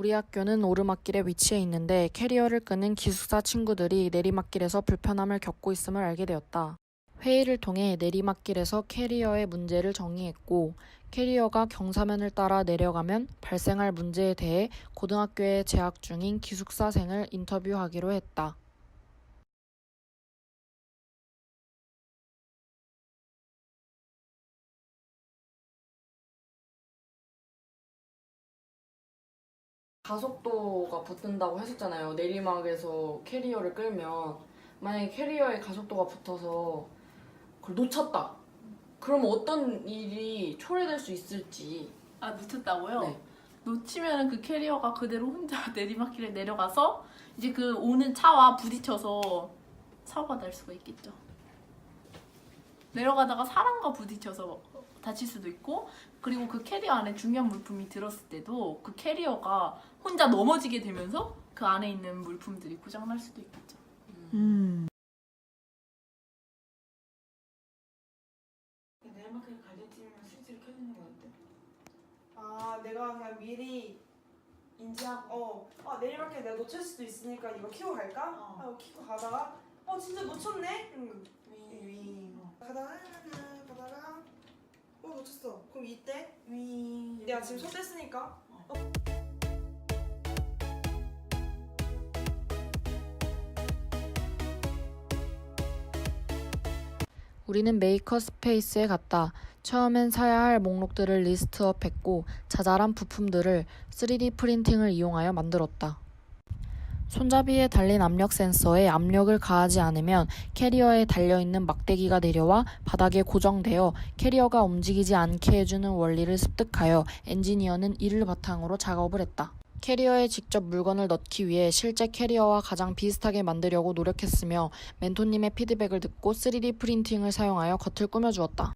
우리 학교는 오르막길에 위치해 있는데 캐리어를 끄는 기숙사 친구들이 내리막길에서 불편함을 겪고 있음을 알게 되었다. 회의를 통해 내리막길에서 캐리어의 문제를 정의했고 캐리어가 경사면을 따라 내려가면 발생할 문제에 대해 고등학교에 재학 중인 기숙사생을 인터뷰하기로 했다. 가속도가 붙는다고 했었잖아요. 내리막에서 캐리어를 끌면 만약에 캐리어에 가속도가 붙어서 그걸 놓쳤다. 그러면 어떤 일이 초래될 수 있을지. 아 놓쳤다고요? 네. 놓치면은 그 캐리어가 그대로 혼자 내리막길에 내려가서 이제 그 오는 차와 부딪혀서 사고가 날 수가 있겠죠. 내려가다가 사람과 부딪혀서 다칠 수도 있고 그리고 그 캐리어 안에 중요한 물품이 들었을 때도 그 캐리어가 혼자 넘어지게 되면서 그 안에 있는 물품들이 고장날 수도 있겠죠. 내리막길 갈려지면 스위치를 켜주는 거 어때? 아 내가 그냥 미리 인지하고 어, 아 내리막길 내가 놓칠 수도 있으니까 이거 키고 갈까? 어. 하고 키고 가다가 어 진짜 놓쳤네? 응. 윙 가다가 하나 가다가 어 놓쳤어 그럼 이때 윙 내가 지금 손 뗐으니까 우리는 메이커 스페이스에 갔다. 처음엔 사야 할 목록들을 리스트업했고 자잘한 부품들을 3D 프린팅을 이용하여 만들었다. 손잡이에 달린 압력 센서에 압력을 가하지 않으면 캐리어에 달려있는 막대기가 내려와 바닥에 고정되어 캐리어가 움직이지 않게 해주는 원리를 습득하여 엔지니어는 이를 바탕으로 작업을 했다. 캐리어에 직접 물건을 넣기 위해 실제 캐리어와 가장 비슷하게 만들려고 노력했으며 멘토님의 피드백을 듣고 3D 프린팅을 사용하여 겉을 꾸며주었다.